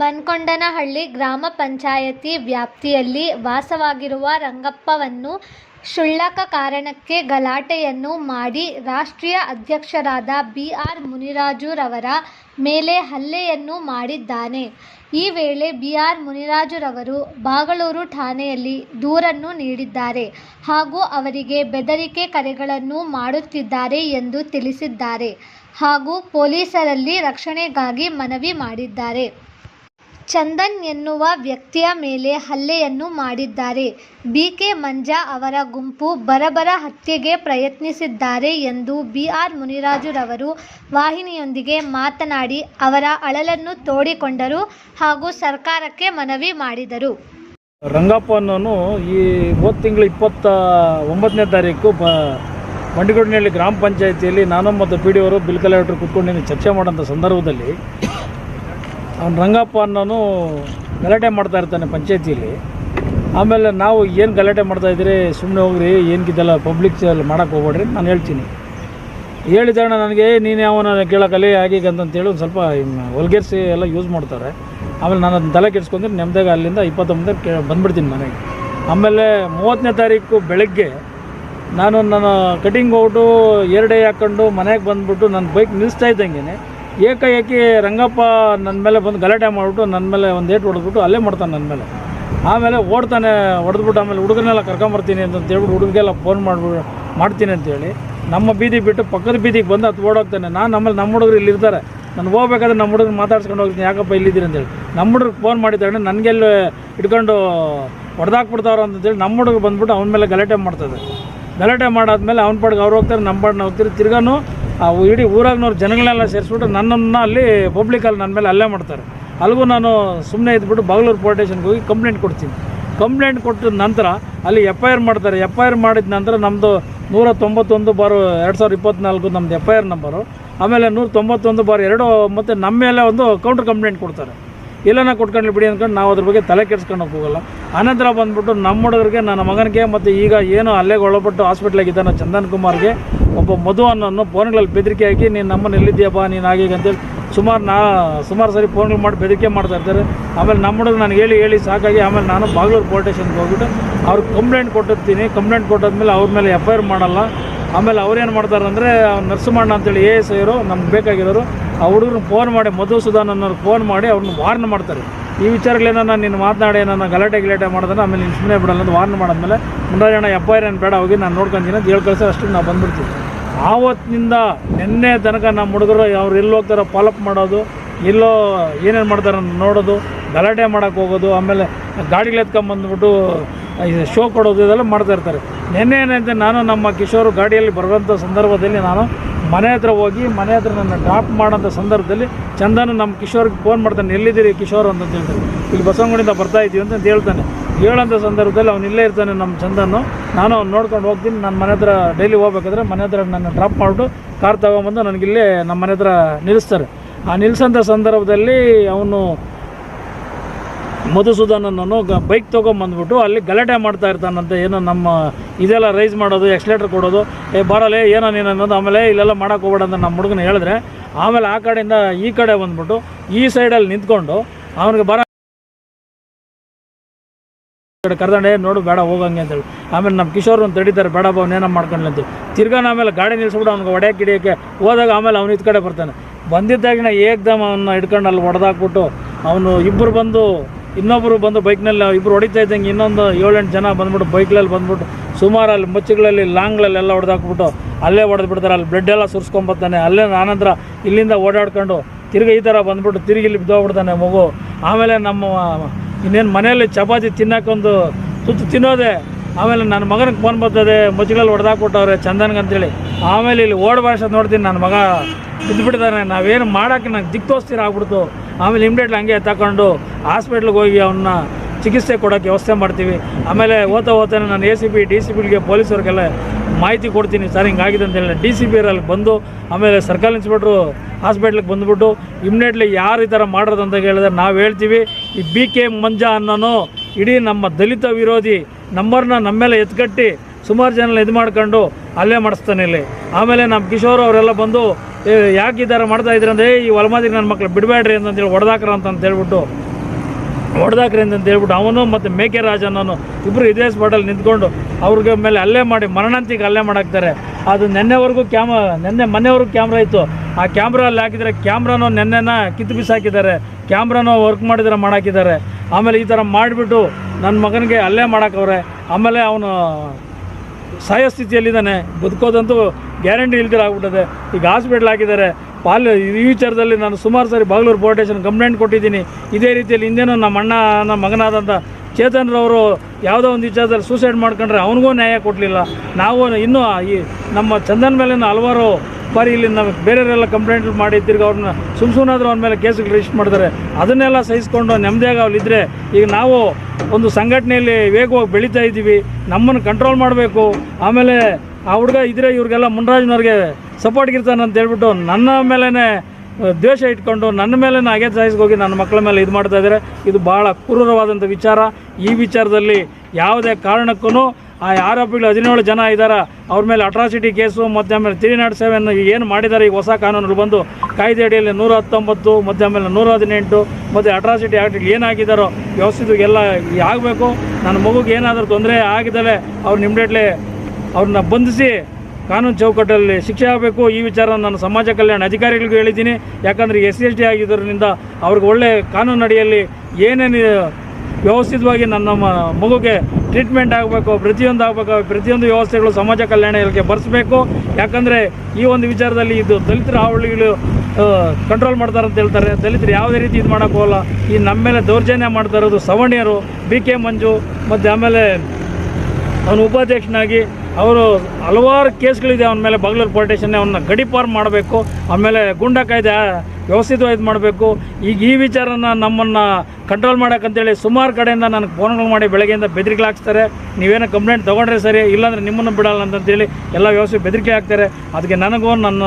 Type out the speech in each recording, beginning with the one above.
ಬನ್ಕೊಂಡನಹಳ್ಳಿ ಗ್ರಾಮ ಪಂಚಾಯತಿ ವ್ಯಾಪ್ತಿಯಲ್ಲಿ ವಾಸವಾಗಿರುವ ರಂಗಪ್ಪವನ್ನು ಕ್ಷುಲ್ಲಕ ಕಾರಣಕ್ಕೆ ಗಲಾಟೆಯನ್ನು ಮಾಡಿ ರಾಷ್ಟ್ರೀಯ ಅಧ್ಯಕ್ಷರಾದ ಬಿ. ಆರ್. ಮುನಿರಾಜುರವರ ಮೇಲೆ ಹಲ್ಲೆಯನ್ನು ಮಾಡಿದ್ದಾನೆ. ಈ ವೇಳೆ ಬಿ. ಆರ್. ಮುನಿರಾಜುರವರು ಬಾಗಳೂರು ಠಾಣೆಯಲ್ಲಿ ದೂರನ್ನು ನೀಡಿದ್ದಾರೆ ಹಾಗೂ ಅವರಿಗೆ ಬೆದರಿಕೆ ಕರೆಗಳನ್ನು ಮಾಡುತ್ತಿದ್ದಾರೆ ಎಂದು ತಿಳಿಸಿದ್ದಾರೆ ಹಾಗೂ ಪೊಲೀಸರಲ್ಲಿ ರಕ್ಷಣೆಗಾಗಿ ಮನವಿ ಮಾಡಿದ್ದಾರೆ. ಚಂದನ್ ಎನ್ನುವ ವ್ಯಕ್ತಿಯ ಮೇಲೆ ಹಲ್ಲೆಯನ್ನು ಮಾಡಿದ್ದಾರೆ. ಬಿ. ಕೆ. ಮಂಜ ಅವರ ಗುಂಪು ಬರಬರ ಹತ್ಯೆಗೆ ಪ್ರಯತ್ನಿಸಿದ್ದಾರೆ ಎಂದು ಬಿ. ಆರ್. ಮುನಿರಾಜುರವರು ವಾಹಿನಿಯೊಂದಿಗೆ ಮಾತನಾಡಿ, ಅವರ ಅಳಲನ್ನು ತೋಡಿಕೊಂಡರು ಹಾಗೂ ಸರ್ಕಾರಕ್ಕೆ ಮನವಿ ಮಾಡಿದರು. ರಂಗಪ್ಪ ಅನ್ನೋನು ಈ ಹೋದ ತಿಂಗಳು ಇಪ್ಪತ್ತ ಒಂಬತ್ತನೇ ತಾರೀಕು ಬ ಮಂಡಿಗೋಡಿನಹಳ್ಳಿ ಗ್ರಾಮ ಪಂಚಾಯಿತಿಯಲ್ಲಿ ನಾನು ಮತ್ತು ಪಿ ಡಿ ಅವರು ಬಿಲ್ ಕಲೆಕ್ಟರ್ ಕೂತ್ಕೊಂಡು ಚರ್ಚೆ ಮಾಡೋಂಥ ಸಂದರ್ಭದಲ್ಲಿ ಅವ್ನು ರಂಗಪ್ಪ ಅನ್ನೋನು ಗಲಾಟೆ ಮಾಡ್ತಾ ಇರ್ತಾನೆ ಪಂಚಾಯತಿಯಲ್ಲಿ. ಆಮೇಲೆ ನಾವು ಏನು ಗಲಾಟೆ ಮಾಡ್ತಾ ಮಾಡ್ತಾಯಿದ್ದೀರಿ ಸುಮ್ಮನೆ ಹೋಗ್ರಿ ಏನಕ್ಕಿದೆಲ್ಲ ಪಬ್ಲಿಕ್ ಮಾಡೋಕ್ಕೆ ಹೋಗ್ಬೇಡ್ರಿ ನಾನು ಹೇಳ್ತೀನಿ. ಹೇಳಿದ ಕಾರಣ ನನಗೆ ನೀನು ಯಾವನ ಕೇಳೋಕಲ್ಲಿ ಆಗೀಗ ಅಂತಂತೇಳಿ ಒಂದು ಸ್ವಲ್ಪ ಹೊಲ್ಗೆರ್ಸಿ ಎಲ್ಲ ಯೂಸ್ ಮಾಡ್ತಾರೆ. ಆಮೇಲೆ ನಾನು ಅದನ್ನ ತಲೆ ಕೆಡ್ಸ್ಕೊಂಡ್ರೆ ನೆಮ್ಮದಾಗ ಅಲ್ಲಿಂದ ಇಪ್ಪತ್ತೊಂಬತ್ತು ಕೇ, ಬಂದುಬಿಡ್ತೀನಿ ಮನೆಗೆ. ಆಮೇಲೆ ಮೂವತ್ತನೇ ತಾರೀಕು ಬೆಳಗ್ಗೆ ನಾನು ನನ್ನ ಕಟಿಂಗ್ ಹೋಗ್ಬಿಟ್ಟು ಎರಡೇ ಹಾಕ್ಕೊಂಡು ಮನೆಗೆ ಬಂದುಬಿಟ್ಟು ನನ್ನ ಬೈಕ್ ನಿಲ್ಲಿಸ್ತಾ ಇದ್ದಂಗೆ ಏಕಾಏಕಿ ರಂಗಪ್ಪ ನನ್ನ ಮೇಲೆ ಬಂದು ಗಲಾಟೆ ಮಾಡಿಬಿಟ್ಟು ನನ್ನ ಮೇಲೆ ಒಂದು ಏಟು ಹೊಡೆದ್ಬಿಟ್ಟು ಅಲ್ಲೇ ಮಾಡ್ತಾನೆ ನನ್ನ ಮೇಲೆ. ಆಮೇಲೆ ಓಡ್ತಾನೆ, ಹೊಡೆದ್ಬಿಟ್ಟು ಆಮೇಲೆ ಹುಡುಗನೆಲ್ಲ ಕರ್ಕೊಂಬರ್ತೀನಿ ಅಂತ ಹೇಳ್ಬಿಟ್ಟು ಹುಡುಗಿಗೆಲ್ಲ ಫೋನ್ ಮಾಡಿಬಿಟ್ಟು ಮಾಡ್ತೀನಿ ಅಂತೇಳಿ ನಮ್ಮ ಬೀದಿ ಬಿಟ್ಟು ಪಕ್ಕದ ಬೀದಿಗೆ ಬಂದು ಅದು ಓಡೋಗ್ತಾನೆ. ನಾನು ನಮ್ಮಲ್ಲಿ ನಮ್ಮ ಹುಡುಗರು ಇಲ್ಲಿರ್ತಾರೆ ನಾನು ಹೋಗ್ಬೇಕಾದ್ರೆ ನಮ್ಮ ಹುಡುಗರು ಮಾತಾಡ್ಸ್ಕೊಂಡು ಹೋಗ್ತೀನಿ. ಯಾಕಪ್ಪ ಇಲ್ಲಿದ್ದೀರಿ ಅಂತೇಳಿ ನಮ್ಮ ಹುಡುಗರು ಫೋನ್ ಮಾಡಿದ್ದಾಳೆ ನನಗೆಲ್ಲ ಇಟ್ಕೊಂಡು ಹೊಡೆದಾಕ್ಬಿಡ್ತಾವ್ರ ಅಂತೇಳಿ ನಮ್ಮ ಹುಡುಗರು ಬಂದ್ಬಿಟ್ಟು ಅವನ ಮೇಲೆ ಗಲಾಟೆ ಮಾಡ್ತದೆ ಗಲಾಟೆ ಮಾಡಾದ್ಮೇಲೆ ಅವ್ನ ಪಾಡ್ಗೆ ಅವ್ರು ಹೋಗ್ತಾರೆ, ನಮ್ಮ ಪಾಡ್ನ ಹೋಗ್ತಾರೆ ತಿರ್ಗಾನು ಇಡೀ ಊರಾಗ್ನವ್ರು ಜನಗಳನ್ನೆಲ್ಲ ಸೇರಿಸ್ಬಿಟ್ಟು ನನ್ನನ್ನು ಅಲ್ಲಿ ಪಬ್ಲಿಕಲ್ಲಿ ನನ್ನ ಮೇಲೆ ಅಲ್ಲೇ ಮಾಡ್ತಾರೆ. ಅಲ್ಲಿಗೂ ನಾನು ಸುಮ್ಮನೆ ಇದ್ಬಿಟ್ಟು ಬಾಗಲೂರು ಸ್ಟೇಷನ್ಗೆ ಹೋಗಿ ಕಂಪ್ಲೇಂಟ್ ಕೊಡ್ತೀನಿ. ಕಂಪ್ಲೇಂಟ್ ಕೊಟ್ಟ ನಂತರ ಅಲ್ಲಿ ಎಫ್ ಐ ಆರ್ ಮಾಡ್ತಾರೆ. ಎಫ್ ಐ ಆರ್ ಮಾಡಿದ ನಂತರ ನಮ್ಮದು ನೂರ ತೊಂಬತ್ತೊಂದು ಬಾರು ಎರಡು ಸಾವಿರದ ಇಪ್ಪತ್ತ್ನಾಲ್ಕು ನಮ್ಮದು ಎಫ್ ಐ ಆರ್ ನಂಬರು ಆಮೇಲೆ ನೂರ ತೊಂಬತ್ತೊಂದು ಬಾರ್ ಎರಡು ಮತ್ತು ನಮ್ಮ ಮೇಲೆ ಒಂದು ಕೌಂಟರ್ ಕಂಪ್ಲೇಂಟ್ ಕೊಡ್ತಾರೆ. ಇಲ್ಲನ ಕೊಟ್ಕೊಂಡು ಬಿಡಿ ಅಂದ್ಕೊಂಡು ನಾವು ಅದ್ರ ಬಗ್ಗೆ ತಲೆ ಕೆಡ್ಸ್ಕೊಳಕ್ಕೆ ಹೋಗಲ್ಲ. ಅನಂತರ ಬಂದ್ಬಿಟ್ಟು ನಮ್ಮ ಹುಡುಗರಿಗೆ, ನನ್ನ ಮಗನಿಗೆ ಮತ್ತು ಈಗ ಏನು ಅಲ್ಲೆಗೆ ಒಳಪಟ್ಟು ಹಾಸ್ಪಿಟ್ಲಾಗಿದ್ದಾನೆ ಚಂದನ್ ಕುಮಾರ್ಗೆ ಒಬ್ಬ ಮಧು ಅನ್ನೋನು ಫೋನ್ಗಳಲ್ಲಿ ಬೆದರಿಕೆ ಹಾಕಿ, ನೀನು ನಮ್ಮನ್ನು ಎಲ್ಲಿದ್ದೀಯಪ್ಪ? ನೀನು ಆಗೀಗ ಅಂತೇಳಿ ಸುಮಾರು ನಾ, ಸುಮಾರು ಸರಿ ಫೋನ್ಗಳು ಮಾಡಿ ಬೆದರಿಕೆ ಮಾಡ್ತಾ ಇರ್ತಾರೆ. ಆಮೇಲೆ ನಮ್ಮ ಹುಡುಗ ನನಗೆ ಹೇಳಿ ಹೇಳಿ ಸಾಕಾಗಿ ಆಮೇಲೆ ನಾನು ಬಾಗ್ಲೂರು ಪೊಲೀಸ್ ಸ್ಟೇಷನ್ಗೆ ಹೋಗ್ಬಿಟ್ಟು ಅವ್ರಿಗೆ ಕಂಪ್ಲೇಂಟ್ ಕೊಟ್ಟಿರ್ತೀನಿ. ಕಂಪ್ಲೇಂಟ್ ಕೊಟ್ಟಾದ್ಮೇಲೆ ಅವ್ರ ಮೇಲೆ ಎಫ್ ಐ ಆರ್ ಮಾಡಲ್ಲ. ಆಮೇಲೆ ಅವ್ರೇನು ಮಾಡ್ತಾರೆ ಅಂದರೆ ಮಾಡೋಣ ಅಂತೇಳಿ ಎ ಎಸ್ ಐರು ನಮ್ಗೆ ಬೇಕಾಗಿರೋರು ಆ ಹುಡುಗರು ಫೋನ್ ಮಾಡಿ ಮಧುಸೂದನ್ ಅನ್ನೋರು ಫೋನ್ ಮಾಡಿ ಅವ್ರನ್ನ ವಾರ್ನ್ ಮಾಡ್ತಾರೆ. ಈ ವಿಚಾರಗಳೇನೋ ನಿನ್ನ ಮಾತನಾಡಿ, ನನ್ನ ಗಲಾಟೆ ಗಿಲಾಟೆ ಮಾಡಿದ್ರೆ ಆಮೇಲೆ ನೀನು ಸುಮ್ಮನೆ ಬಿಡಲ್ಲ ಅಂತ ವಾರ್ನ್ ಮಾಡಿದ್ಮೇಲೆ ಮುಂಡಾಜಣ್ಣ ಎಫ್ ಐ ಏನು ಬೇಡ, ಹೋಗಿ ನಾನು ನೋಡ್ಕೊಂತೀನಿ ಅಂತ ಹೇಳಿ ಕಳಿಸೋ ಅಷ್ಟು ನಾವು ಬಂದ್ಬಿಡ್ತೀವಿ. ಆವತ್ತಿನಿಂದ ನಿನ್ನೆ ತನಕ ನಮ್ಮ ಹುಡುಗರು ಅವ್ರು ಎಲ್ಲಿ ಹೋಗ್ತಾರೋ ಫಾಲೋಅಪ್ ಮಾಡೋದು, ಎಲ್ಲೋ ಏನೇನು ಮಾಡ್ತಾರೆ ನೋಡೋದು, ಗಲಾಟೆ ಮಾಡೋಕೆ ಹೋಗೋದು, ಆಮೇಲೆ ಗಾಡಿಗಳು ಎತ್ಕೊಂಬಂದ್ಬಿಟ್ಟು ಶೋ ಕೊಡೋದು, ಇದೆಲ್ಲ ಮಾಡ್ತಾ ಇರ್ತಾರೆ. ನಿನ್ನೆ ಏನಂತ, ನಾನು ನಮ್ಮ ಕಿಶೋರ್ ಗಾಡಿಯಲ್ಲಿ ಬರುವಂಥ ಸಂದರ್ಭದಲ್ಲಿ ನಾನು ಮನೆ ಹತ್ರ ಹೋಗಿ, ಮನೆ ಹತ್ರ ನನ್ನ ಡ್ರಾಪ್ ಮಾಡೋಂಥ ಸಂದರ್ಭದಲ್ಲಿ ಚಂದನ ನಮ್ಮ ಕಿಶೋರ್ಗೆ ಫೋನ್ ಮಾಡ್ತಾನೆ, ಎಲ್ಲಿದ್ದೀರಿ ಕಿಶೋರ್? ಅಂತ ಹೇಳ್ತಾನೆ. ಇಲ್ಲಿ ಬಸವನಗುಡಿಯಿಂದ ಬರ್ತಾ ಇದ್ದೀವಿ ಅಂತ ಹೇಳ್ತಾನೆ. ಹೇಳೋಂಥ ಸಂದರ್ಭದಲ್ಲಿ ಅವ್ನು ಇಲ್ಲೇ ಇರ್ತಾನೆ ನಮ್ಮ ಚಂದನ್ನು. ನಾನು ಅವ್ನು ನೋಡ್ಕೊಂಡು ಹೋಗ್ತೀನಿ ನನ್ನ ಮನೆ ಹತ್ರ ಡೈಲಿ ಹೋಗ್ಬೇಕಾದ್ರೆ ಮನೆ ಹತ್ರ ನನ್ನ ಡ್ರಾಪ್ ಮಾಡಿಬಿಟ್ಟು ಕಾರ್ ತೊಗೊಂಬಂದು ನನಗಿಲ್ಲೇ ನಮ್ಮ ಮನೆ ಹತ್ರ ನಿಲ್ಲಿಸ್ತಾರೆ. ಆ ನಿಲ್ಲಿಸೋಂಥ ಸಂದರ್ಭದಲ್ಲಿ ಅವನು ಮಧುಸೂದನನ್ನು ಬೈಕ್ ತೊಗೊಂಬಂದ್ಬಿಟ್ಟು ಅಲ್ಲಿ ಗಲಾಟೆ ಮಾಡ್ತಾ ಇರ್ತಾನಂತೆ, ಏನೋ ನಮ್ಮ ಇದೆಲ್ಲ ರೈಸ್ ಮಾಡೋದು ಎಕ್ಸ್ಲೇಟರ್ ಕೊಡೋದು. ಏ, ಬರಲೇ, ಏನೋ ನೀನು ಅನ್ನೋದು ಆಮೇಲೆ ಇಲ್ಲೆಲ್ಲ ಮಾಡೋಕೆ ಹೋಗ್ಬೇಡ ಅಂತ ನಮ್ಮ ಹುಡುಗನ ಹೇಳಿದ್ರೆ, ಆಮೇಲೆ ಆ ಕಡೆಯಿಂದ ಈ ಕಡೆ ಬಂದ್ಬಿಟ್ಟು ಈ ಸೈಡಲ್ಲಿ ನಿಂತ್ಕೊಂಡು ಅವನಿಗೆ ಬರ ಕಡೆ ಕರ್ದಂಡೆ, ನೋಡು, ಬೇಡ, ಹೋಗಂಗೆ ಅಂತೇಳಿ. ಆಮೇಲೆ ನಮ್ಮ ಕಿಶೋರ್ ಒಂದು ತಡೀತಾರೆ, ಬೇಡ ಬಾ ಏನೋ ಮಾಡ್ಕೊಂಡ್ಲಿ ಅಂತೇಳಿ ತಿರ್ಗಾನ ಆಮೇಲೆ ಗಾಡಿ ನಿಲ್ಲಿಸ್ಬಿಟ್ಟು ಅವ್ನಿಗೆ ಒಡೆಯಕ್ಕೆ ಕಿಡಿಯೋಕ್ಕೆ ಹೋದಾಗ ಆಮೇಲೆ ಅವ್ನು ಇದ್ ಕಡೆ ಬರ್ತಾನೆ. ಬಂದಿದ್ದಾಗಿನ ಏಕ್ದಮ್ ಅವನ್ನ ಹಿಡ್ಕೊಂಡು ಅಲ್ಲಿ ಹೊಡೆದಾಕ್ಬಿಟ್ಟು ಅವನು ಇಬ್ಬರು ಬಂದು ಇನ್ನೊಬ್ಬರು ಬಂದು ಬೈಕ್ನಲ್ಲಿ ಇಬ್ಬರು ಹೊಡಿತಾ ಇದ್ದಂಗೆ ಇನ್ನೊಂದು ಏಳೆಂಟು ಜನ ಬಂದ್ಬಿಟ್ಟು ಬೈಕ್ಗಳಲ್ಲಿ ಬಂದ್ಬಿಟ್ಟು ಸುಮಾರು ಅಲ್ಲಿ ಮಚ್ಚುಗಳಲ್ಲಿ ಲಾಂಗ್ಗಳಲ್ಲೆಲ್ಲ ಹೊಡೆದಾಕ್ಬಿಟ್ಟು ಅಲ್ಲೇ ಹೊಡೆದು ಬಿಡ್ತಾರೆ. ಅಲ್ಲಿ ಬ್ಲಡ್ ಎಲ್ಲ ಸುರಿಸ್ಕೊಂಬರ್ತಾನೆ ಅಲ್ಲೇ ಆನಂತರ ಇಲ್ಲಿಂದ ಓಡಾಡ್ಕೊಂಡು ತಿರ್ಗಿ ಈ ಥರ ಬಂದ್ಬಿಟ್ಟು ತಿರುಗಿ ಇಲ್ಲಿ ಬಿದ್ದೋಗ್ಬಿಡ್ತಾನೆ ಮಗು. ಆಮೇಲೆ ನಮ್ಮ ಇನ್ನೇನು ಮನೆಯಲ್ಲಿ ಚಪಾತಿ ತಿನ್ನೋಕ್ಕೊಂದು ತುತ್ತು ತಿನ್ನೋದೆ. ಆಮೇಲೆ ನನ್ನ ಮಗನಿಗೆ ಫೋನ್ ಬರ್ತದೆ ಮಚ್ಚಿಗಳಲ್ಲಿ ಹೊಡೆದಾಕ್ಬಿಟ್ಟವ್ರೆ ಚಂದನ್ಗೆ ಅಂತೇಳಿ. ಆಮೇಲೆ ಇಲ್ಲಿ ಓಡ್ ಭಾಷೆ ನೋಡ್ತೀನಿ ನನ್ನ ಮಗ ಬಿದ್ದುಬಿಟ್ಟಿದ್ದಾನೆ ನಾವೇನು ಮಾಡೋಕ್ಕೆ ನಂಗೆ ದಿಕ್ಕು ತೋರಿಸ್ತೀರ ಆಗ್ಬಿಡ್ತು. ಆಮೇಲೆ ಇಮ್ಡಿಯೇಟ್ಲಿ ಹಂಗೆ ತಗೊಂಡು ಹಾಸ್ಪಿಟ್ಲಿಗೆ ಹೋಗಿ ಅವನ್ನ ಚಿಕಿತ್ಸೆ ಕೊಡೋಕ್ಕೆ ವ್ಯವಸ್ಥೆ ಮಾಡ್ತೀವಿ. ಆಮೇಲೆ ಓದ್ತಾ ಓದ್ತಾನೆ ನಾನು A C P D C ಪಿಗೆ ಪೊಲೀಸವ್ರಿಗೆಲ್ಲ ಮಾಹಿತಿ ಕೊಡ್ತೀನಿ. ಸರ್, ಹಿಂಗಾಗಿದೆ ಅಂತ ಹೇಳಿ ಡಿ ಸಿ ಪಿ ಅಲ್ಲಿ ಬಂದು, ಆಮೇಲೆ ಸರ್ಕಲ್ ಇನ್ಸ್ಪೆಕ್ಟ್ರು ಹಾಸ್ಪಿಟ್ಲಿಗೆ ಬಂದುಬಿಟ್ಟು ಇಮ್ಡಿಯೇಟ್ಲಿ ಯಾರು ಈ ಥರ ಮಾಡೋದು ಅಂತ ಹೇಳಿದ್ರೆ ನಾವು ಹೇಳ್ತೀವಿ. ಈ ಬಿ ಕೆ ಮಂಜ ಅನ್ನೋನು ಇಡೀ ನಮ್ಮ ದಲಿತ ವಿರೋಧಿ ನಂಬರ್ನ ನಮ್ಮ ಮೇಲೆ ಎತ್ಕಟ್ಟಿ ಸುಮಾರು ಜನ ಇದು ಮಾಡ್ಕೊಂಡು ಅಲ್ಲೇ ಮಾಡಿಸ್ತಾನೆ ಇಲ್ಲಿ. ಆಮೇಲೆ ನಮ್ಮ ಕಿಶೋರ್ ಅವರೆಲ್ಲ ಬಂದು ಯಾಕೆ ಈ ಥರ ಮಾಡ್ತಾ ಈ ಹೊಲಮಾದಿಗೆ ನನ್ನ ಮಕ್ಳು ಬಿಡಬೇಡ್ರಿ ಅಂತಂತೇಳಿ ಹೊಡೆದಾಕ್ರ ಅಂತ ಹೇಳ್ಬಿಟ್ಟು ಹೊಡೆದಾಕ್ರಿ ಅಂತ ಹೇಳ್ಬಿಟ್ಟು ಅವನು ಮತ್ತು ಮೇಕೆ ರಾಜ ಅನ್ನೋನು ಇಬ್ಬರು ಇದೇ ಸ್ಪಾಟಲ್ಲಿ ನಿಂತ್ಕೊಂಡು ಅವ್ರಿಗೆ ಮೇಲೆ ಅಲ್ಲೇ ಮಾಡಿ ಮರಣಾಂತಿಗೆ ಅಲ್ಲೇ ಮಾಡಾಕ್ತಾರೆ. ಅದು ನೆನ್ನೆವರೆಗೂ ಕ್ಯಾಮ, ನೆನ್ನೆ ಮೊನ್ನೆವರೆಗೂ ಕ್ಯಾಮ್ರಾ ಇತ್ತು. ಆ ಕ್ಯಾಮ್ರಾ ಅಲ್ಲಿ ಹಾಕಿದರೆ ಕ್ಯಾಮ್ರಾನು ನೆನ್ನೆನ ಕಿತ್ತು ಬಿಸಾಕಿದ್ದಾರೆ. ಕ್ಯಾಮ್ರಾನು ವರ್ಕ್ ಮಾಡಿದರೆ ಮಾಡಾಕಿದ್ದಾರೆ. ಆಮೇಲೆ ಈ ಥರ ಮಾಡಿಬಿಟ್ಟು ನನ್ನ ಮಗನಿಗೆ ಅಲ್ಲೇ ಮಾಡಾಕವ್ರೆ. ಆಮೇಲೆ ಅವನು ಸಾಯೋ ಸ್ಥಿತಿಯಲ್ಲಿದ್ದಾನೆ. ಬದುಕೋದಂತೂ ಗ್ಯಾರಂಟಿ ಇಲ್ದಿರ ಆಗ್ಬಿಟ್ಟಿದೆ. ಈಗ ಹಾಸ್ಪಿಟ್ಲ್ ಹಾಕಿದ್ದಾರೆ. ಪಾಲ್ ಈ ವಿಚಾರದಲ್ಲಿ ನಾನು ಸುಮಾರು ಸಾರಿ ಬಾಗ್ಲೂರು ಪೊಲೀಸ್ ಸ್ಟೇಷನ್ ಕಂಪ್ಲೇಂಟ್ ಕೊಟ್ಟಿದ್ದೀನಿ. ಇದೇ ರೀತಿಯಲ್ಲಿ ಹಿಂದೇನೂ ನಮ್ಮ ಅಣ್ಣ, ನಮ್ಮ ಮಗನಾದಂಥ ಚೇತನ್ರವರು ಯಾವುದೋ ಒಂದು ವಿಚಾರದಲ್ಲಿ ಸೂಸೈಡ್ ಮಾಡ್ಕೊಂಡ್ರೆ ಅವನಿಗೂ ನ್ಯಾಯ ಕೊಡಲಿಲ್ಲ. ನಾವು ಇನ್ನೂ ಈ ನಮ್ಮ ಚಂದನ್ ಮೇಲಿನ ಹಲವಾರು ಬಾರಿ ಇಲ್ಲಿ ನಾವು ಬೇರೆಯವರೆಲ್ಲ ಕಂಪ್ಲೇಂಟ್ ಮಾಡಿ ತಿರ್ಗಿ ಅವ್ರನ್ನ ಸುಮ್ ಆದರೂ ಅವ್ರ ಮೇಲೆ ಕೇಸ್ಗಳು ರಿಜಿಸ್ಟರ್ ಮಾಡಿದ್ದಾರೆ ಅದನ್ನೆಲ್ಲ ಸಹಿಸ್ಕೊಂಡು ನೆಮ್ಮದಿಯಾಗಿ ಅವ್ರಿದ್ರೆ ಈಗ ನಾವು ಒಂದು ಸಂಘಟನೆಯಲ್ಲಿ ವೇಗವಾಗಿ ಬೆಳೀತಾ ಇದ್ದೀವಿ, ನಮ್ಮನ್ನು ಕಂಟ್ರೋಲ್ ಮಾಡಬೇಕು. ಆಮೇಲೆ ಆ ಹುಡುಗ ಇದ್ರೆ ಇವ್ರಿಗೆಲ್ಲ ಮುನ್ರಾಜ್ನವ್ರಿಗೆ ಸಪೋರ್ಟ್ ಇರ್ತಾನೆ ಅಂತ ಹೇಳ್ಬಿಟ್ಟು ನನ್ನ ಮೇಲೇ ದ್ವೇಷ ಇಟ್ಕೊಂಡು ನನ್ನ ಮೇಲೆ ಅಗೆ ಹೋಗಿ ನನ್ನ ಮಕ್ಕಳ ಮೇಲೆ ಇದು ಮಾಡ್ತಾ ಇದ್ದಾರೆ. ಇದು ಭಾಳ ಕ್ರೂರವಾದಂಥ ವಿಚಾರ. ಈ ವಿಚಾರದಲ್ಲಿ ಯಾವುದೇ ಕಾರಣಕ್ಕೂ ಆ ಆರೋಪಿಗಳು ಹದಿನೇಳು ಜನ ಇದ್ದಾರೆ ಅವ್ರ ಮೇಲೆ ಅಟ್ರಾಸಿಟಿ ಕೇಸು ಮತ್ತು ಆಮೇಲೆ ತ್ರೀ ನಾಟ್ ಸೆವೆನ್ ಏನು ಮಾಡಿದ್ದಾರೆ ಈಗ ಹೊಸ ಕಾನೂನುಗಳು ಬಂದು. ಕಾಯ್ದೆ ಅಡಿಯಲ್ಲಿ ನೂರ ಹತ್ತೊಂಬತ್ತು ಮತ್ತು ಆಮೇಲೆ ನೂರ ಹದಿನೆಂಟು, ಮತ್ತು ಅಟ್ರಾಸಿಟಿ ಆ್ಯಕ್ಟ್ ಏನಾಗಿದ್ದಾರೋ ವ್ಯವಸ್ಥೆಗೆಲ್ಲ ಆಗಬೇಕು. ನನ್ನ ಮಗುಗೆ ಏನಾದರೂ ತೊಂದರೆ ಆಗಿದ್ದಲೆ ಅವ್ರು ನಿಮ್ಡೆಟ್ಲೆ ಅವ್ರನ್ನ ಬಂಧಿಸಿ ಕಾನೂನು ಚೌಕಟ್ಟಲ್ಲಿ ಶಿಕ್ಷೆ ಆಗಬೇಕು. ಈ ವಿಚಾರ ನಾನು ಸಮಾಜ ಕಲ್ಯಾಣ ಅಧಿಕಾರಿಗಳಿಗೂ ಹೇಳಿದ್ದೀನಿ. ಯಾಕಂದರೆ ಎಸ್ ಸಿ ಎಸ್ ಟಿ ಆಗಿದ್ದರಿಂದ ಅವ್ರಿಗೆ ಒಳ್ಳೆ ಕಾನೂನು ಅಡಿಯಲ್ಲಿ ಏನೇನು ವ್ಯವಸ್ಥಿತವಾಗಿ ನನ್ನ ಮಗುಗೆ ಟ್ರೀಟ್ಮೆಂಟ್ ಆಗಬೇಕು, ಪ್ರತಿಯೊಂದು ಆಗಬೇಕು, ಪ್ರತಿಯೊಂದು ವ್ಯವಸ್ಥೆಗಳು ಸಮಾಜ ಕಲ್ಯಾಣ ಇಲಾಖೆ ಬರೆಸಬೇಕು. ಯಾಕಂದರೆ ಈ ಒಂದು ವಿಚಾರದಲ್ಲಿ ಇದು ದಲಿತರ ಹಾವಳಿಗಳು ಕಂಟ್ರೋಲ್ ಮಾಡ್ತಾರೆ ಅಂತ ಹೇಳ್ತಾರೆ. ದಲಿತರು ಯಾವುದೇ ರೀತಿ ಇದು ಮಾಡೋಕ್ಕೋಲ್ಲ ಈ ನಮ್ಮ ಮೇಲೆ ದೌರ್ಜನ್ಯ ಮಾಡ್ತಾ ಇರೋದು ಸವರ್ಣಿಯರು ಬಿ ಕೆ ಮಂಜು, ಮತ್ತು ಆಮೇಲೆ ಅವನು ಉಪಾಧ್ಯಕ್ಷನಾಗಿ ಅವರು ಹಲವಾರು ಕೇಸ್ಗಳಿದೆ ಅವನ ಮೇಲೆ ಬಾಗ್ಲೂರು ಪೊಲೀಸ್ ಸ್ಟೇಷನ್ ಅವನ್ನ ಗಡಿಪಾರು ಮಾಡಬೇಕು, ಆಮೇಲೆ ಗುಂಡ ಕಾಯ್ದೆ ವ್ಯವಸ್ಥಿತವಾಗಿ ಇದು ಮಾಡಬೇಕು. ಈಗ ಈ ವಿಚಾರನ ನಮ್ಮನ್ನು ಕಂಟ್ರೋಲ್ ಮಾಡೋಕ್ಕಂತೇಳಿ ಸುಮಾರು ಕಡೆಯಿಂದ ನನಗೆ ಫೋನ್ಗಳು ಮಾಡಿ ಬೆಳಗ್ಗೆಯಿಂದ ಬೆದರಿಕೆ ಹಾಕ್ತಾರೆ ನೀವೇನೋ ಕಂಪ್ಲೇಂಟ್ ತೊಗೊಂಡ್ರೆ ಸರಿ, ಇಲ್ಲಾಂದರೆ ನಿಮ್ಮನ್ನು ಬಿಡಲ್ಲ ಅಂತಂತೇಳಿ ಎಲ್ಲ ವ್ಯವಸ್ಥೆ ಬೆದರಿಕೆ ಹಾಕ್ತಾರೆ. ಅದಕ್ಕೆ ನನಗೂ ನನ್ನ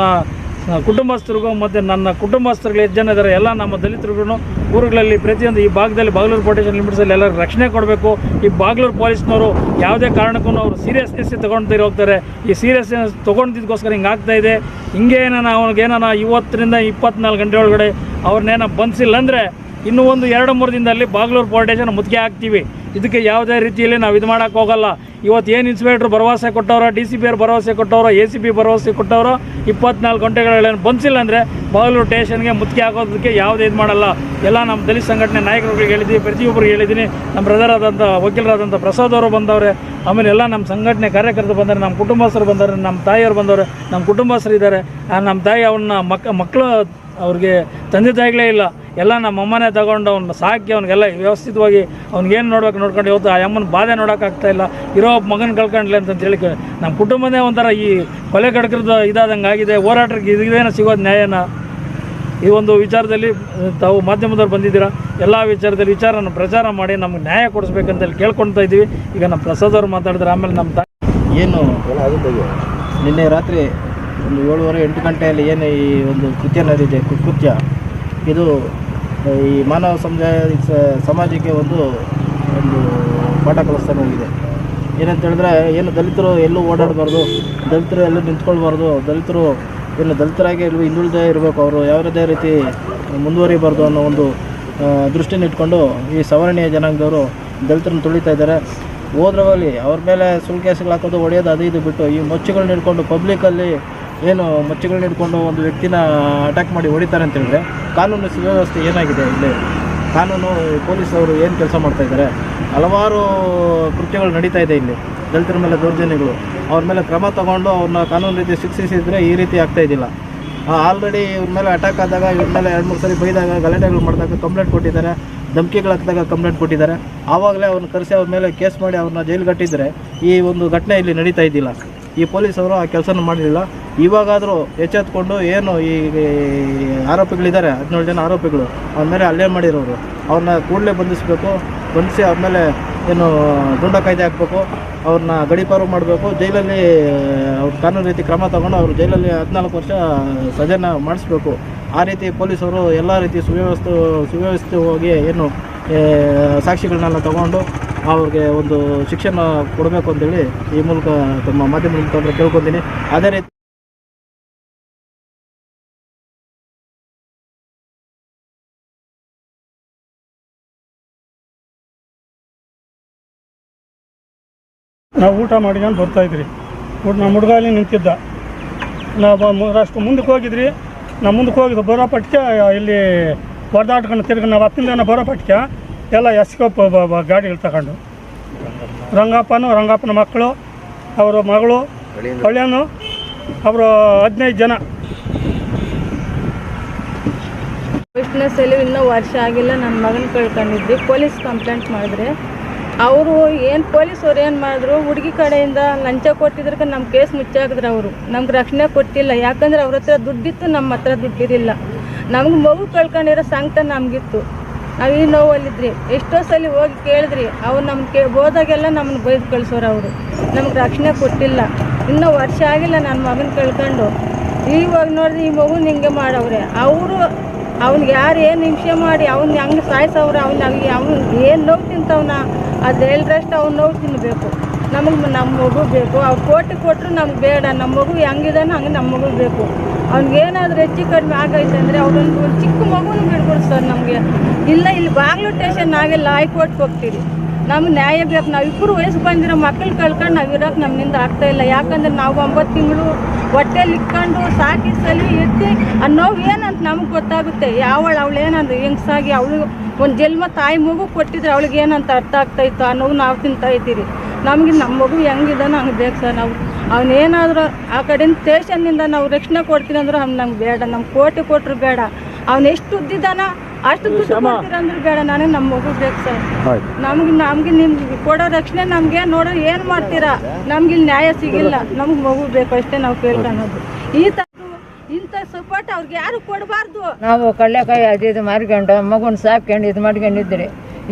ಕುಟುಂಬಸ್ಥರಿಗೂ ಮತ್ತು ನನ್ನ ಕುಟುಂಬಸ್ಥರುಗಳು ಎಷ್ಟು ಜನ ಇದ್ದಾರೆ, ಎಲ್ಲ ನಮ್ಮ ದಲಿತರಿಗೂ ಊರುಗಳಲ್ಲಿ ಪ್ರತಿಯೊಂದು ಈ ಭಾಗದಲ್ಲಿ ಬಾಗ್ಲೂರು ಪೊಟೇಷನ್ ಲಿಮಿಟ್ಸಲ್ಲಿ ಎಲ್ಲರೂ ರಕ್ಷಣೆ ಕೊಡಬೇಕು. ಈ ಬಾಗ್ಲೂರು ಪೊಲೀಸ್ನವರು ಯಾವುದೇ ಕಾರಣಕ್ಕೂ ಅವರು ಸೀರಿಯಸ್ನೆಸ್ ತೊಗೊಳ್ತೀರಿ ಹೋಗ್ತಾರೆ. ಈ ಸೀರಿಯಸ್ನೆಸ್ ತೊಗೊಂಡಿದ್ದಕ್ಕೋಸ್ಕರ ಹಿಂಗೆ ಆಗ್ತಾ ಇದೆ. ಹಿಂಗೆ ಏನಾನ ಅವ್ನಿಗೇನಾನ ಇವತ್ತರಿಂದ ಇಪ್ಪತ್ನಾಲ್ಕು ಗಂಟೆ ಒಳಗಡೆ ಅವ್ರನ್ನೇನ ಬಂಧಿಸಿಲ್ಲ ಅಂದರೆ ಇನ್ನೂ ಒಂದು ಎರಡು ಮೂರು ದಿನದಲ್ಲಿ ಬಾಗ್ಲೂರು ಪೊಲಿಟೇಷನ್ ಮುತ್ತಿಗೆ ಹಾಕ್ತೀವಿ. ಇದಕ್ಕೆ ಯಾವುದೇ ರೀತಿಯಲ್ಲಿ ನಾವು ಇದು ಮಾಡೋಕ್ಕೆ ಹೋಗಲ್ಲ. ಇವತ್ತು ಏನು ಇನ್ಸ್ಪೆಕ್ಟ್ರ್ ಭರವಸೆ ಕೊಟ್ಟವರೋ ಡಿ ಸಿ ಪಿ ಅವ್ರು ಭರವಸೆ ಕೊಟ್ಟವರೋ ಎ ಸಿ ಪಿ ಭರವಸೆ ಕೊಟ್ಟವರೋ, ಇಪ್ಪತ್ನಾಲ್ಕು ಗಂಟೆಗಳೇನು ಬಂದಿಲ್ಲ ಅಂದರೆ ಬಾಗಲೂರು ಟೇಷನ್ಗೆ ಮುತ್ತಿಗೆ ಹಾಕೋದಕ್ಕೆ ಯಾವುದೇ ಇದು ಮಾಡಲ್ಲ. ಎಲ್ಲ ನಮ್ಮ ದಲಿತ ಸಂಘಟನೆ ನಾಯಕರುಗಳಿಗೆ ಹೇಳಿದ್ದೀವಿ ಪ್ರತಿಯೊಬ್ಬರಿಗೆ ಹೇಳಿದ್ದೀನಿ ನಮ್ಮ ಬ್ರದರ್ ಆದಂಥ ವಕೀಲರಾದಂಥ ಪ್ರಸಾದ್ ಅವರು ಬಂದವ್ರೆ, ಆಮೇಲೆ ಎಲ್ಲ ನಮ್ಮ ಸಂಘಟನೆ ಕಾರ್ಯಕರ್ತರು ಬಂದರೆ ನಮ್ಮ ಕುಟುಂಬಸ್ಥರು ಬಂದರೆ ನಮ್ಮ ತಾಯಿಯವರು ಬಂದವರು ನಮ್ಮ ಕುಟುಂಬಸ್ಥರು ಇದ್ದಾರೆ. ನಮ್ಮ ತಾಯಿ ಅವನ್ನ ಮಕ್ಕ ಮಕ್ಕಳು ಅವ್ರಿಗೆ ತಂದೆ ತಾಯಿಗಳೇ ಇಲ್ಲ. ಎಲ್ಲ ನಮ್ಮ ಅಮ್ಮನೇ ತಗೊಂಡು ಅವ್ನ ಸಾಕಿ ಅವ್ನಿಗೆಲ್ಲ ವ್ಯವಸ್ಥಿತವಾಗಿ ಅವ್ನಿಗೇನು ನೋಡ್ಬೇಕು ನೋಡ್ಕೊಂಡು ಇವತ್ತು ಆ ಅಮ್ಮನ ಬಾಧೆ ನೋಡೋಕ್ಕಾಗ್ತಾ ಇಲ್ಲ. ಇರೋ ಮಗನ ಕಳ್ಕೊಂಡ್ಲೆ ಅಂತ ಹೇಳಿ ನಮ್ಮ ಕುಟುಂಬನೇ ಒಂಥರ ಈ ಕೊಲೆ ಕಡ್ಕರದ ಇದಾದಂಗೆ ಆಗಿದೆ. ಹೋರಾಟಕ್ಕೆ ಇದೇನೋ ಸಿಗೋದು ನ್ಯಾಯನ? ಈ ಒಂದು ವಿಚಾರದಲ್ಲಿ ತಾವು ಮಾಧ್ಯಮದವ್ರು ಬಂದಿದ್ದೀರಾ? ಎಲ್ಲ ವಿಚಾರದಲ್ಲಿ ವಿಚಾರನ ಪ್ರಚಾರ ಮಾಡಿ ನಮ್ಗೆ ನ್ಯಾಯ ಕೊಡಿಸ್ಬೇಕಂತೇಳಿ ಕೇಳ್ಕೊಳ್ತಾ ಇದ್ದೀವಿ. ಈಗ ನಮ್ಮ ಪ್ರಸಾದ್ ಅವ್ರು ಮಾತಾಡಿದ್ರೆ ಆಮೇಲೆ ನಮ್ಮ ತಾಯಿ ಏನು ನಿನ್ನೆ ರಾತ್ರಿ ಒಂದು ಏಳುವರೆ ಎಂಟು ಗಂಟೆಯಲ್ಲಿ ಏನು ಈ ಒಂದು ಕೃತ್ಯ ನಡೆದಿದೆ, ಕೃತ್ಯ. ಇದು ಈ ಮಾನವ ಸಮುದಾಯ ಸಮಾಜಕ್ಕೆ ಒಂದು ಒಂದು ಪಾಠ ಕಲಿಸ್ತಾನೆ ಹೋಗಿದೆ. ಏನಂತ ಹೇಳಿದ್ರೆ, ಏನು ದಲಿತರು ಎಲ್ಲೂ ಓಡಾಡಬಾರ್ದು, ದಲಿತರು ಎಲ್ಲೂ ನಿಂತ್ಕೊಳ್ಬಾರ್ದು, ದಲಿತರು ಏನು ದಲಿತರಾಗಿ ಎಲ್ಲೂ ಹಿಂದುಳಿದೇ ಇರಬೇಕು, ಅವರು ಯಾವುದೇ ರೀತಿ ಮುಂದುವರಿಬಾರ್ದು ಅನ್ನೋ ಒಂದು ದೃಷ್ಟಿನ ಇಟ್ಕೊಂಡು ಈ ಸವರ್ಣೀಯ ಜನಾಂಗದವರು ದಲಿತರನ್ನು ತುಳಿತಾ ಇದ್ದಾರೆ. ಹೋದ್ರಲ್ಲಿ ಅವ್ರ ಮೇಲೆ ಸುಳ್ಳು ಕೇಸ್ಗಳು ಹಾಕೋದು, ಹೊಡೆಯೋದು, ಅದು ಇದು ಬಿಟ್ಟು ಈ ಮೊಚ್ಚುಗಳನ್ನ ಇಟ್ಕೊಂಡು ಪಬ್ಲಿಕಲ್ಲಿ ಏನು ಮಚ್ಚೆಗಳನ್ನ ಹಿಡ್ಕೊಂಡು ಒಂದು ವ್ಯಕ್ತಿನ ಅಟ್ಯಾಕ್ ಮಾಡಿ ಹೊಡಿತಾರೆ ಅಂತ ಹೇಳಿದ್ರೆ ಕಾನೂನು ಸುವ್ಯವಸ್ಥೆ ಏನಾಗಿದೆ ಇಲ್ಲಿ? ಕಾನೂನು ಪೊಲೀಸವರು ಏನು ಕೆಲಸ ಮಾಡ್ತಾ ಇದ್ದಾರೆ? ಹಲವಾರು ಕೃತ್ಯಗಳು ನಡೀತಾ ಇದೆ ಇಲ್ಲಿ, ದಲಿತರ ಮೇಲೆ ದೌರ್ಜನ್ಯಗಳು. ಅವ್ರ ಮೇಲೆ ಕ್ರಮ ತಗೊಂಡು ಅವ್ರನ್ನ ಕಾನೂನು ರೀತಿ ಶಿಕ್ಷಿಸಿದರೆ ಈ ರೀತಿ ಆಗ್ತಾ ಇದ್ದಿಲ್ಲ ಆಲ್ರೆಡಿ ಇವ್ರ ಮೇಲೆ ಅಟ್ಯಾಕ್ ಆದಾಗ, ಇವ್ರ ಮೇಲೆ ಎರಡು, ಮೂರು ಸರಿ ಬೈದಾಗ, ಗಲಾಟೆಗಳು ಮಾಡಿದಾಗ ಕಂಪ್ಲೇಂಟ್ ಕೊಟ್ಟಿದ್ದಾರೆ, ಧಮಕಿಗಳು ಹಾಕಿದಾಗ ಕಂಪ್ಲೇಂಟ್ ಕೊಟ್ಟಿದ್ದಾರೆ. ಆವಾಗಲೇ ಅವ್ರನ್ನ ಕರೆಸಿ ಅವ್ರ ಮೇಲೆ ಕೇಸ್ ಮಾಡಿ ಅವ್ರನ್ನ ಜೈಲು ಕಟ್ಟಿದ್ರೆ ಈ ಒಂದು ಘಟನೆ ಇಲ್ಲಿ ನಡೀತಾ ಇದ್ದಿಲ್ಲ ಈ ಪೊಲೀಸವರು ಆ ಕೆಲಸನ ಮಾಡಲಿಲ್ಲ. ಇವಾಗಾದರೂ ಎಚ್ಚೆತ್ಕೊಂಡು ಏನು ಈ ಆರೋಪಿಗಳಿದ್ದಾರೆ, ಹದಿನೇಳು ಜನ ಆರೋಪಿಗಳು, ಅವ್ರ ಮೇಲೆ ಹಲ್ಲೆ ಮಾಡಿರೋರು, ಅವ್ರನ್ನ ಕೂಡಲೇ ಬಂಧಿಸಬೇಕು, ಬಂಧಿಸಿ ಆಮೇಲೆ ಮೇಲೆ ಏನು ದುಂಡ ಕಾಯ್ದೆ ಹಾಕಬೇಕು, ಅವ್ರನ್ನ ಗಡಿಪಾರು ಮಾಡಬೇಕು, ಜೈಲಲ್ಲಿ, ಅವ್ರ ಕಾನೂನು ರೀತಿ ಕ್ರಮ ತಗೊಂಡು ಅವರು ಜೈಲಲ್ಲಿ ಹದಿನಾಲ್ಕು ವರ್ಷ ಸಜೆನ ಮಾಡಿಸ್ಬೇಕು. ಆ ರೀತಿ ಪೊಲೀಸರು ಎಲ್ಲ ರೀತಿ ಸುವ್ಯವಸ್ಥೆ ಹೋಗಿ ಏನು ಸಾಕ್ಷಿಗಳನ್ನೆಲ್ಲ ತಗೊಂಡು ಅವ್ರಿಗೆ ಒಂದು ಶಿಕ್ಷಣ ಕೊಡಬೇಕು ಅಂತೇಳಿ ಈ ಮೂಲಕ ತಮ್ಮ ಮಾಧ್ಯಮದ ಮುಖಾಂತರ ಕೇಳ್ಕೊತೀನಿ. ಅದೇ ರೀತಿ ನಾವು ಊಟ ಮಾಡ್ಕೊಂಡು ಬರ್ತಾಯಿದ್ರಿ ಊಟ ನಮ್ಮ ಹುಡುಗ ಅಲ್ಲಿ ನಿಂತಿದ್ದ. ನಾವು ಅಷ್ಟು ಮುಂದಕ್ಕೆ ಹೋಗಿದ್ರಿ. ನಾವು ಮುಂದಕ್ಕೆ ಹೋಗಿದ್ದು ಬರೋ ಪಟ್ಕೆ, ಇಲ್ಲಿ ಹೊಡೆದಾಡ್ಕೊಂಡು ತಿರ್ಗಿ ನಾವು ಹತ್ತಿಂದ ಬರೋ ಪಟ್ಕೆ. ಎಲ್ಲ ಎಸ್ಕೋಪ್ ಗಾಡಿಗಳು ತಗೊಂಡು. ರಂಗಪ್ಪನು, ರಂಗಪ್ಪನ ಮಕ್ಕಳು, ಅವರ ಮಗಳು ಹೊಳ್ಯನು ಅವರು ಹದಿನೈದು ಜನ. ವಿಟ್ನೆಸ್ ಅಲ್ಲಿ ಇನ್ನೂ ವರ್ಷ ಆಗಿಲ್ಲ ನನ್ನ ಮಗನ ಕಳ್ಕೊಂಡಿದ್ವಿ ಪೊಲೀಸ್ ಕಂಪ್ಲೇಂಟ್ ಮಾಡಿದ್ರೆ, ಅವರು ಏನು ಪೊಲೀಸವ್ರು ಏನು ಮಾಡಿದ್ರು, ಹುಡುಗಿ ಕಡೆಯಿಂದ ಲಂಚ ಕೊಟ್ಟಿದ್ರಕ್ಕೆ ನಮ್ಮ ಕೇಸ್ ಮುಚ್ಚಾಕಿದ್ರು ಅವರು. ನಮ್ಗೆ ರಕ್ಷಣೆ ಕೊಟ್ಟಿಲ್ಲ. ಯಾಕಂದ್ರೆ ಅವ್ರ ಹತ್ರ ದುಡ್ಡಿತ್ತು ನಮ್ಮ ಹತ್ರ ದುಡ್ಡಿರಲಿಲ್ಲ. ನಮ್ಗೆ ಮಗು ಕಳ್ಕೊಂಡಿರೋ ಸಂಕಟ ನಮಗಿತ್ತು. ನಾವು ಈ ನೋವಲ್ಲಿದ್ರಿ. ಎಷ್ಟೋ ಸಲ ಹೋಗಿ ಕೇಳಿದ್ರಿ. ಅವ್ರು ನಮ್ಗೆ ಕೇ, ಹೋದಾಗೆಲ್ಲ ನಮ್ಮನ್ನು ಬೈದು ಕಳಿಸೋರು ಅವರು. ನಮ್ಗೆ ರಕ್ಷಣೆ ಕೊಟ್ಟಿಲ್ಲ. ಇನ್ನೂ ವರ್ಷ ಆಗಿಲ್ಲ ನನ್ನ ಮಗನ ಕಳ್ಕೊಂಡು. ಈವಾಗ ನೋಡಿದ್ರೆ ಈ ಮಗು ಹಿಂಗೆ ಮಾಡವ್ರೆ. ಅವರು ಅವ್ನಿಗೆ ಯಾರು ಏನು ಹಿಂಸೆ ಮಾಡಿ ಅವ್ನು ಹಂಗೆ ಸಾಯಿಸವ್ರೆ, ಅವ್ನ ಅವ್ನು ಏನು ನೋವು ತಿಂತವನ? ಅದು ಹೇಳಿದ್ರಷ್ಟು ಅವ್ನು ನೋವು ತಿನ್ನಬೇಕು ನಮಗೆ ನಮ್ಮ ಮಗು ಬೇಕು. ಅವ್ರು ಕೋಟಿ ಕೊಟ್ಟರು ನಮ್ಗೆ ಬೇಡ. ನಮ್ಮ ಮಗು ಹೆಂಗಿದಾನೋ ಹಂಗೆ ನಮ್ಮ ಮಗು ಬೇಕು. ಅವ್ನಿಗೇನಾದ್ರೂ ಹೆಚ್ಚು ಕಡಿಮೆ ಆಗೈತೆ ಅಂದರೆ ಅವ್ರೊಂದು ಒಂದು ಚಿಕ್ಕ ಮಗುನ ಬಿಡ್ಬೋದು ಸರ್ ನಮಗೆ. ಇಲ್ಲ, ಇಲ್ಲಿ ಬಾಗ್ಲು ಸ್ಟೇಷನ್ ಆಗಿಲ್ಲ ಹೈಕೋರ್ಟ್ಗೆ ಹೋಗ್ತೀರಿ ನಮ್ಗೆ ನ್ಯಾಯ ಬೇಕು. ನಾವು ಇಬ್ಬರು ವಯಸ್ಸು ಬಂದಿರೋ ಮಕ್ಕಳು ಕಳ್ಕೊಂಡು ನಾವು ಇರೋಕೆ ನಮ್ಮಿಂದ ಆಗ್ತಾ ಇಲ್ಲ. ಯಾಕಂದ್ರೆ ನಾವು ಒಂಬತ್ತು ತಿಂಗಳು ಹೊಟ್ಟೆಲಿ ಇಟ್ಕೊಂಡು ಸಾಕಿ ಸಲಿ ಎತ್ತಿ ಆ ಏನಂತ ನಮ್ಗೆ ಗೊತ್ತಾಗುತ್ತೆ. ಯಾವಳು ಅವಳು ಏನಂದ್ರೆ, ಹೆಂಗ್ಸಾಗಿ ಅವಳು ಒಂದು ಜನ್ಮ ತಾಯಿ ಮಗು ಕೊಟ್ಟಿದ್ರೆ ಅವಳಿಗೆ ಏನಂತ ಅರ್ಥ ಆಗ್ತಾ ಇತ್ತು ಆ ನೋವು ನಾವು ತಿಂತಾ ಇದ್ದೀರಿ. ನಮಗೆ ನಮ್ಮ ಮಗು ಹೆಂಗಿದೆ ಹಂಗೆ ಬೇಕು ಸರ್ ನಾವು. ಅವನೇನಾದರೂ ಆ ಕಡೆಯಿಂದ ಸ್ಟೇಷನ್ನಿಂದ ನಾವು ರಕ್ಷಣೆ ಕೊಡ್ತೀನಿ ಅಂದ್ರೆ ಅವ್ನು ನಮ್ಗೆ ಬೇಡ ನಮ್ಮ ಕೋಟಿ ಕೊಟ್ಟರು ಬೇಡ. ಅವ್ನು ಎಷ್ಟು ಉದ್ದಿದ್ದಾನ ಅಷ್ಟು ದುಡ್ಡು ಕೊಡ್ತೀರಂದ್ರೆ ಬೇಡ ನನಗೆ ನಮ್ಮ ಮಗು ಬೇಕು ಸರ್. ನಮ್ಗೆ ನಮ್ಗೆ ನಿಮ್ಗೆ ಕೊಡೋ ರಕ್ಷಣೆ ನಮ್ಗೆ ನೋಡೋ ಏನು ಮಾಡ್ತೀರಾ? ನಮ್ಗೆ ಇಲ್ಲಿ ನ್ಯಾಯ ಸಿಗಿಲ್ಲ ನಮ್ಗೆ ಮಗು ಬೇಕು ಅಷ್ಟೇ ನಾವು ಕೇಳ್ಕೊಳೋದು ಈ ಥರ ಇಂಥ ಸಪೋರ್ಟ್ ಅವ್ರಿಗೆ ಯಾರು ಕೊಡಬಾರ್ದು? ನಾವು ಕಳ್ಳೆಕಾಯಿ ಅದು ಇದು ಮಾರ್ಕೊಂಡು ಮಗುನ ಸಾಕ್ಕೊಂಡು ಇದು ಮಾಡ್ಕೊಂಡಿದ್ರಿ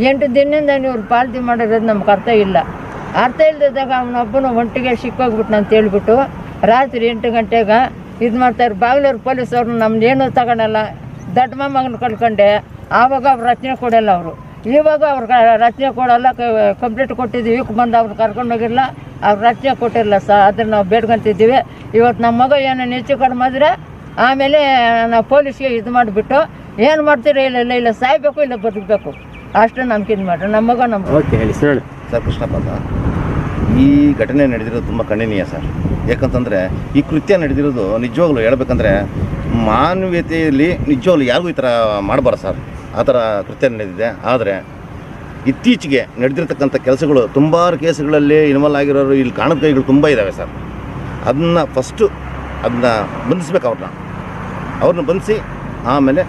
ಎಂಟು ದಿನದಿಂದ ನೀವು ಪಾಲ್ತಿ ಮಾಡಿರೋದು ನಮ್ಗೆ ಅರ್ಥ ಇಲ್ಲ. ಅರ್ಥ ಇಲ್ದಿದ್ದಾಗ ಅವನೊಬ್ಬನು ಒಂಟಿಗೆ ಸಿಕ್ಕೋಗ್ಬಿಟ್ನ ಅಂತ ಹೇಳ್ಬಿಟ್ಟು ರಾತ್ರಿ ಎಂಟು ಗಂಟೆಗೆ ಇದು ಮಾಡ್ತಾರೆ ಬಾಗ್ಲೂರು ಪೊಲೀಸವ್ರು ಏನೂ ತಗೊಳಲ್ಲ. ದೊಡ್ಡ ಮೊಮ್ಮಗನ ಕಳ್ಕೊಂಡೆ. ಆವಾಗ ಅವ್ರು ರಚನೆ ಕೊಡಲ್ಲ ಅವರು. ಇವಾಗ ಅವ್ರಿಗೆ ರಚನೆ ಕೊಡಲ್ಲ ಕಂಪ್ಲೀಟ್ ಕೊಟ್ಟಿದ್ದೀವಿ ಬಂದು ಅವ್ರು ಕರ್ಕೊಂಡು ಹೋಗಿಲ್ಲ. ಅವ್ರು ರಚನೆ ಕೊಟ್ಟಿರಲ್ಲ ಸ ಅದನ್ನು ನಾವು ಬೇಡ್ಕೊತಿದ್ದೀವಿ. ಇವತ್ತು ನಮ್ಮ ಮಗ ಏನೋ ಹೆಚ್ಚು ಕಡಿಮೆ ಆದರೆ ಆಮೇಲೆ ನಾವು ಪೊಲೀಸ್ಗೆ ಇದು ಮಾಡಿಬಿಟ್ಟು ಏನು ಮಾಡ್ತೀರ ಇಲ್ಲ ಇಲ್ಲ ಇಲ್ಲ, ಸಾಯ್ಬೇಕು, ಇಲ್ಲ ಬದುಕಬೇಕು. ಅಷ್ಟು ನಮ್ಗೆ ಇದು ಮಾಡ್ರಿ ನಮ್ಮ ಮಗ ನಮ್ಮ ಓಕೆ ಹೇಳಿ. ಸರ್ ಕೃಷ್ಣಪ್ಪ ಅಂತ ಈ ಘಟನೆ ನಡೆದಿರೋದು ತುಂಬ ಖಂಡನೀಯ ಸರ್. ಯಾಕಂತಂದರೆ, ಈ ಕೃತ್ಯ ನಡೆದಿರೋದು ನಿಜವಾಗ್ಲೂ ಹೇಳ್ಬೇಕಂದ್ರೆ, ಮಾನವೀಯತೆಯಲ್ಲಿ ನಿಜವಾಗ್ಲೂ ಯಾರಿಗೂ ಈ ಥರ ಮಾಡಬಾರ್ದು ಸರ್. ಆ ಥರ ಕೃತ್ಯ ನಡೆದಿದೆ. ಆದರೆ, ಇತ್ತೀಚೆಗೆ ನಡೆದಿರ್ತಕ್ಕಂಥ ಕೆಲಸಗಳು, ತುಂಬ ಕೇಸುಗಳಲ್ಲಿ ಇನ್ವಾಲ್ವ್ ಆಗಿರೋರು ಇಲ್ಲಿ ಕಾಣದ ಕೈಗಳು ತುಂಬ ಇದ್ದಾವೆ ಸರ್. ಅದನ್ನ ಫಸ್ಟು ಅದನ್ನ ಬಂಧಿಸ್ಬೇಕು ಅವ್ರನ್ನ. ಅವ್ರನ್ನ ಬಂಧಿಸಿ, ಆಮೇಲೆ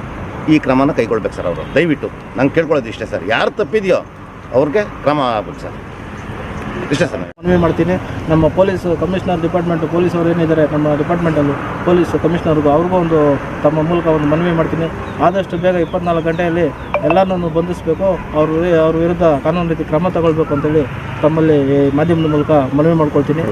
ಈ ಕ್ರಮನ ಕೈಗೊಳ್ಬೇಕು ಸರ್ ಅವರು. ದಯವಿಟ್ಟು, ನಂಗೆ ಕೇಳ್ಕೊಳ್ಳೋದು ಇಷ್ಟೇ ಸರ್. ಯಾರು ತಪ್ಪಿದೆಯೋ ಅವ್ರಿಗೆ ಕ್ರಮ ಆಗ್ಬೇಕು ಸರ್. ಇಷ್ಟೇ ಸರ್ ಮನವಿ ಮಾಡ್ತೀನಿ. ನಮ್ಮ ಪೊಲೀಸ್ ಕಮಿಷನರ್ ಡಿಪಾರ್ಟ್ಮೆಂಟ್ ಪೊಲೀಸ್ ಅವರು ಏನಿದ್ದಾರೆ, ನಮ್ಮ ಡಿಪಾರ್ಟ್ಮೆಂಟಲ್ಲಿ ಪೊಲೀಸ್ ಕಮಿಷನರ್ಗೂ ಅವ್ರಿಗೂ ಒಂದು ತಮ್ಮ ಮೂಲಕ ಒಂದು ಮನವಿ ಮಾಡ್ತೀನಿ. ಆದಷ್ಟು ಬೇಗ ಇಪ್ಪತ್ನಾಲ್ಕು ಗಂಟೆಯಲ್ಲಿ ಎಲ್ಲರನ್ನೂ ಬಂಧಿಸಬೇಕು. ಅವ್ರ ಅವ್ರ ವಿರುದ್ಧ ಕಾನೂನು ರೀತಿ ಕ್ರಮ ತಗೊಳ್ಬೇಕು ಅಂತೇಳಿ ತಮ್ಮಲ್ಲಿ ಮಾಧ್ಯಮದ ಮೂಲಕ ಮನವಿ ಮಾಡ್ಕೊಳ್ತೀನಿ.